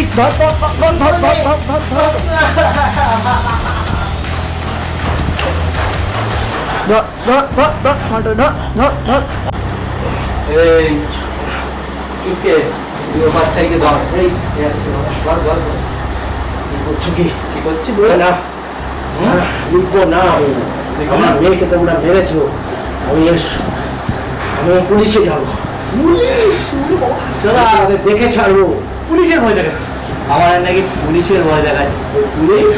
এই ধর ধর ধর ধর ধর ধর ধর ধর ধর ধর ধর ধর ধর ধর ধর ধর এই চুপকে তুই ওর বাচ্চাকে ধর এই এই ধর ধর ধর। কি কি করছিস না লিখব না আমি আমার মেয়েকে তোমরা মেরেছো আমি এস- আমি পুলিশে যাব পুলিশ দাদা দেখে ছাড়বো পুলিশের ভয় দেখাচ্ছে আমার নাকি পুলিশের ভয় দেখাচ্ছে। পুলিশ?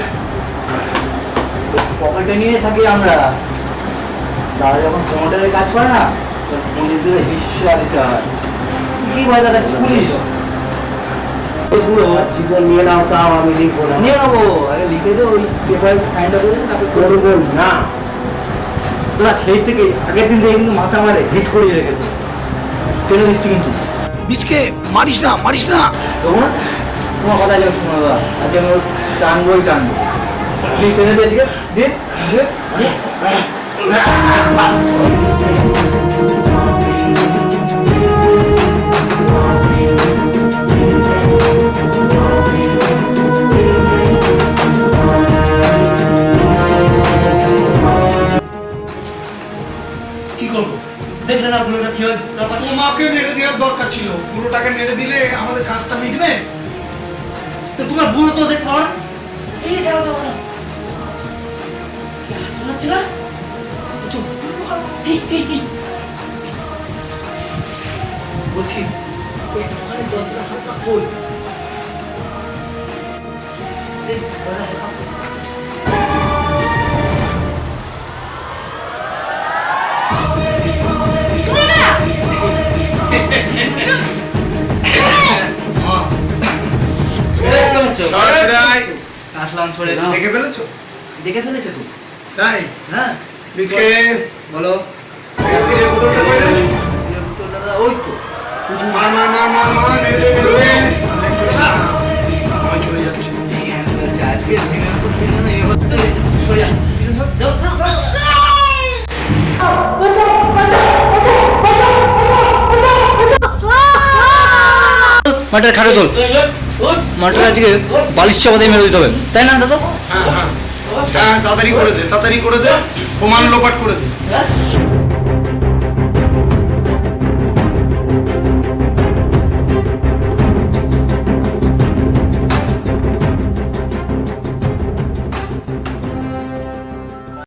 পকেটে নিয়ে থাকি আমরা। দাদা যখন প্রমোটারের কাজ করে না পুলিশদের হিস্সা দিতে হয়। কি ভয় দেখাচ্ছে পুলিশ? এই পুরো আমার জীবন নিয়ে নাও তাও আমি লিখব না। নিয়ে নেব। আগে লিখে দে ওই পেপার সাইনটা করে তারপরে করব। করব না। সেই থেকে আগের দিন থেকে কিন্তু মাথা মারে হিট করিয়ে রেখেছে। টেনে দিচ্ছি কিন্তু। বীজকে মারিস না মারিস না তোমার কথা যাবে শোনো দাদা আজকে আমি টানবোই টানবো তুই টেনে দিয়ে ঠিক দিয়ে দিয়ে দিয়ে। কি করব? দেখলে না বুড়োটা কি হয়? তার পাচ্ছে তোমাকে নেড়ে দেওয়ার দরকার ছিল। পুরোটাকে নেড়ে দিলে আমাদের কাজটা মিটবে? তোমার ভুল তো দেখো ঠিক আছে যাও যাও চলো চলো বলছি ওই দরজা হালকা খোল দরজা কাঠলাঞ্চলের দেখে ফেলেছো? দেখে ফেলেছে তুমি তাই? হ্যাঁ। বলো। ওই তো। মার মার মার মার মার সময় চলে যাচ্ছি। হ্যাঁ, আজকে। দিনের তো দিন না এই হচ্ছে। সোজা যা। খাটে তোল। মাটার আজকে বালিশ চাপাতে মেরে দিতে হবে। তাই না, দাদা? হ্যাঁ হ্যাঁ। হ্যাঁ তাড়াতাড়ি করে দে, তাড়াতাড়ি করে দে, প্রমাণ লোপাট করে দে।